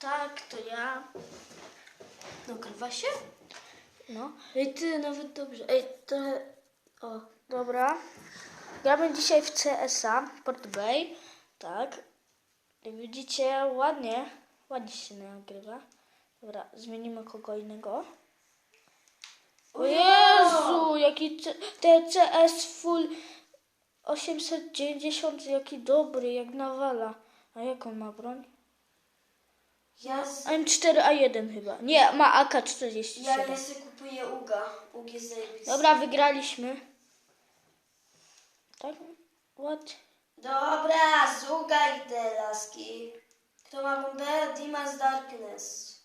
Tak, to ja. Nagrywa się? No. Ej, ty, nawet dobrze. Ej, to... O, dobra. Gramy dzisiaj w CS-a, Port Bay. Tak. Jak widzicie, ładnie. Ładnie się nagrywa. Dobra, zmienimy kogo innego. O Jezu, jaki C- TCS full 890, jaki dobry, jak nawala. A jaką ma broń? Ja, z... M4A1 chyba. Nie, ma AK-47. ja, ja sobie kupuję Uga. Ug jest zajebisty. Dobra, wygraliśmy. Tak? What? Dobra, z Uga idę, laski. Kto ma bombę? Dimas Darkness.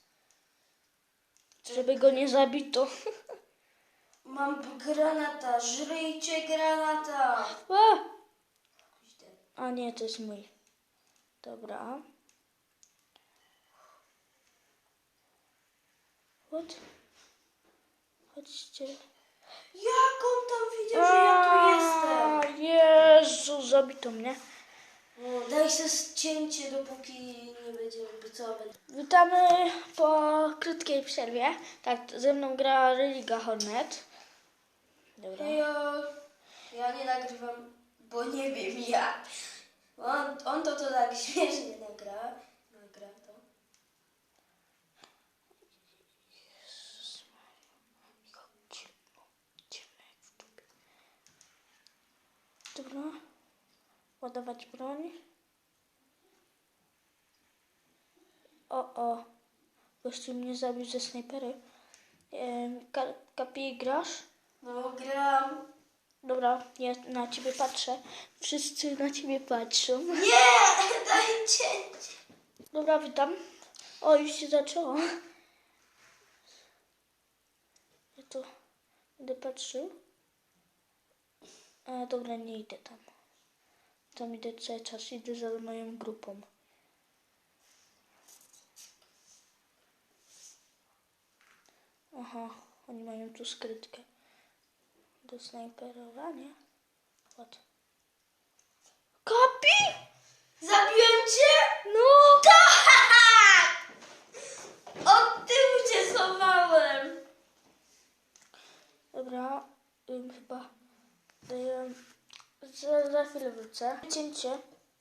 Żeby go nie zabito. Mam granata, żryjcie granata. A! A nie, to jest mój. Dobra. Chodźcie. Jak on tam widział, że ja tu jestem? Jezu, zabito mnie. O, daj się cięcie, dopóki nie będzie obiecane. Witamy po krótkiej przerwie. Tak, ze mną gra Religa Hornet. Dobra. Hejo, ja nie nagrywam, bo nie wiem jak. On, on to to tak śmiesznie. Nagra to. Dobra. Ładować broń. O, o. Gościu mnie zabił ze snajpery. Ka Kapi, grasz? No gram. Dobra, ja na ciebie patrzę. Wszyscy na ciebie patrzą. Nie! Daj cięcie! Dobra, witam. O, już się zaczęło. Ja tu będę patrzył. A, dobra, nie idę tam. Tam idę cały czas, idę za moją grupą. Aha, oni mają tu skrytkę. Do snajperowania. What? Kapi! Zabiłem cię? No! Tak! Od tyłu cię schowałem. Dobra, chyba ym, za, za chwilę wrócę. Cięcie.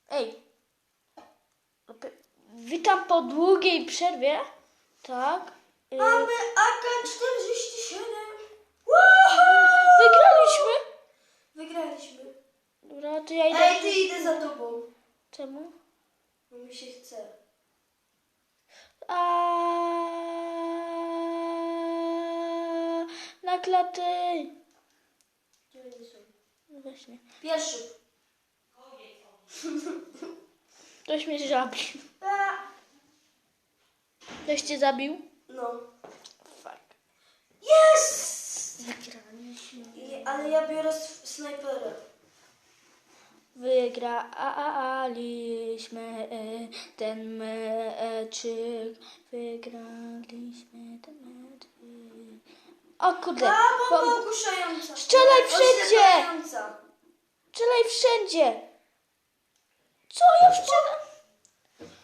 Ej. Witam po długiej przerwie. Tak. Ym, Mamy AK-47. Wygraliśmy. Wygraliśmy. Dobra, to ja idę. Ej, ty idę za tobą. Czemu? Bo mi się chce. A na klaty. Gdzie oni są? No właśnie. Pierwszy. Ktoś mnie zabił. Ktoś cię zabił? No. Fuck. Yes! Wygraliśmy. I, ale ja biorę s- snajperę. Wygraliśmy e, ten meczyk. Wygraliśmy ten meczyk. O kurde. A, bomba Bom- ogłuszająca. Strzelaj wszędzie! Oślepiająca. Strzelaj wszędzie. Co ja strzelam?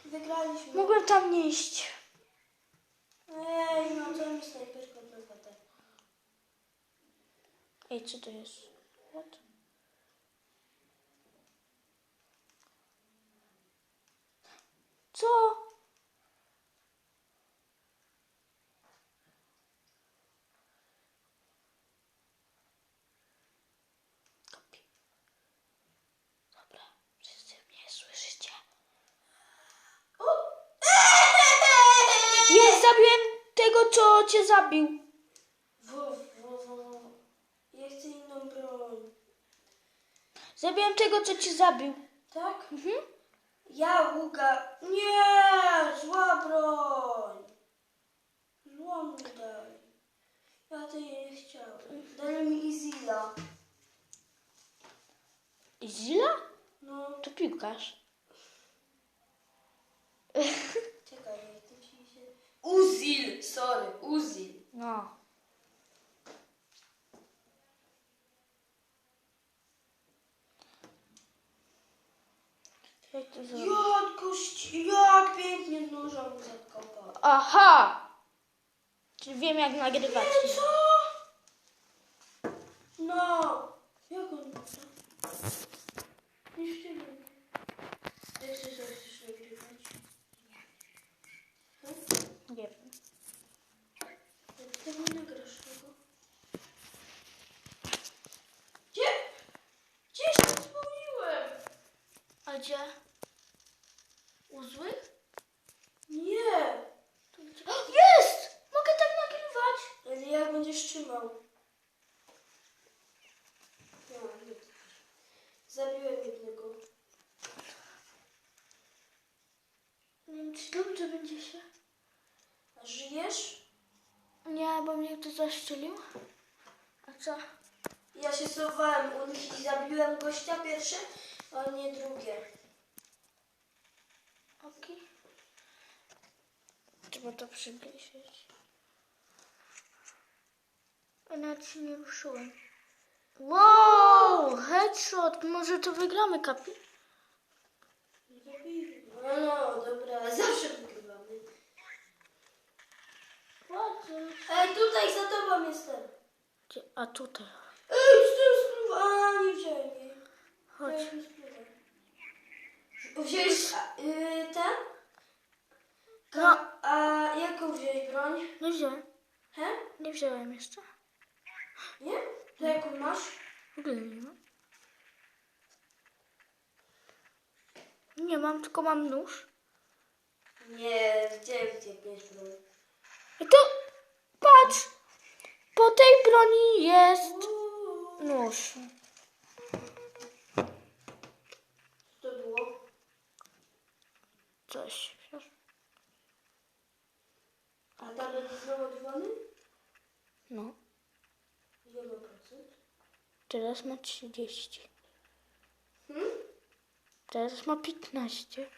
Wygraliśmy. Mogłem tam nie iść. Ej, no to mi snajperka naprawdę. Ej, co to jest? What? Co? Kopi. Dobra, wszyscy mnie słyszycie. Jest, zabiłem tego, co cię zabił. Wo, wo, wo. Ja chcę inną broń. Zabiłem tego, co cię zabił. Tak? Mhm. Ja łuka. Nie! Zła broń. Mi daj. Ja tej nie chciałem. Dali mi Izila. Zila? No, To piłkarz. czekaj, jak to ci się... Uzil! Sorry, Uzil. No. Jak to zrobić? Jak pięknie. noża mu zakopał. Aha! Czy wiem jak nagrywać. Co? No. Jak on ma to? Jeszcze nie wiem. Jak chcesz, jak chcesz nagrywać? Nie wiem. Jak ty nie nagrasz tego? Gdzie? Gdzieś to wspomniałem. A gdzie? Uzły? Nie. Tu gdzie? O, Jest! Mogę tak nagrywać. Ale jak będziesz trzymał? No, nie. Zabiłem jednego. Nie wiem, czy dobrze będzie się. A żyjesz? Nie, bo mnie ktoś zaszczelił. A co? Ja się schowałem u nich i zabiłem gościa pierwsze, a nie drugie. Okej. Trzeba to przybliżyć. A nawet się nie ruszyłem. Wow! Headshot! Może to wygramy, Kapi? No, no, dobra, zawsze wygrywamy. Ej, tutaj za tobą jestem. Gdzie? A tutaj. Ej, z tym spróbowałem, nie wziąłem jej. Chodź. Ja nie spróbowałem. Wziąłeś a, y, ten? No. Ka- a jaką wziąłeś broń? Nie wziąłem. He? Nie wziąłem jeszcze. Nie? To jaką masz? W ogóle nie mam. Nie mam, tylko mam nóż. Nie, gdzie, gdzie bierz broń? I to patrz! Po tej broni jest nóż. Co to było? Coś. A tam będzie załadowany? No. Ile ma procent? Teraz ma 30. Hmm? Teraz ma 15.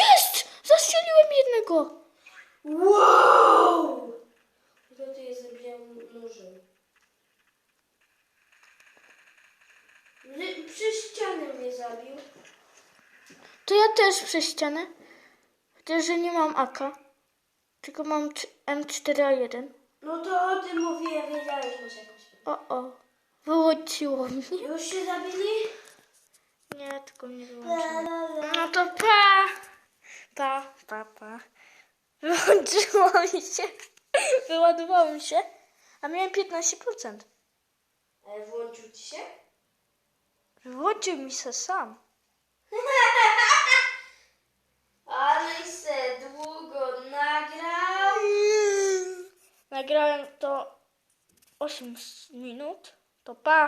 Jest! Zastrzeliłem jednego! Wow! To ty je zabijam nożem. Że- Przez ścianę mnie zabił. To ja też przez ścianę. Chociaż, że nie mam AK. Tylko mam c- M4A1. No to o tym mówiłem, wiedziałeś może jakoś. O, o. Wyłączyło mnie. Już się zabili? Nie, tylko mnie wyłączyło. No to pa! Pa, pa, pa. Wyłączyło mi się. Wyładowało mi się. A miałem 15%. Ale włączył ci się? Wyłączył mi się sam. Ale se długo nagrał. Nagrałem to 8 minut. To pa.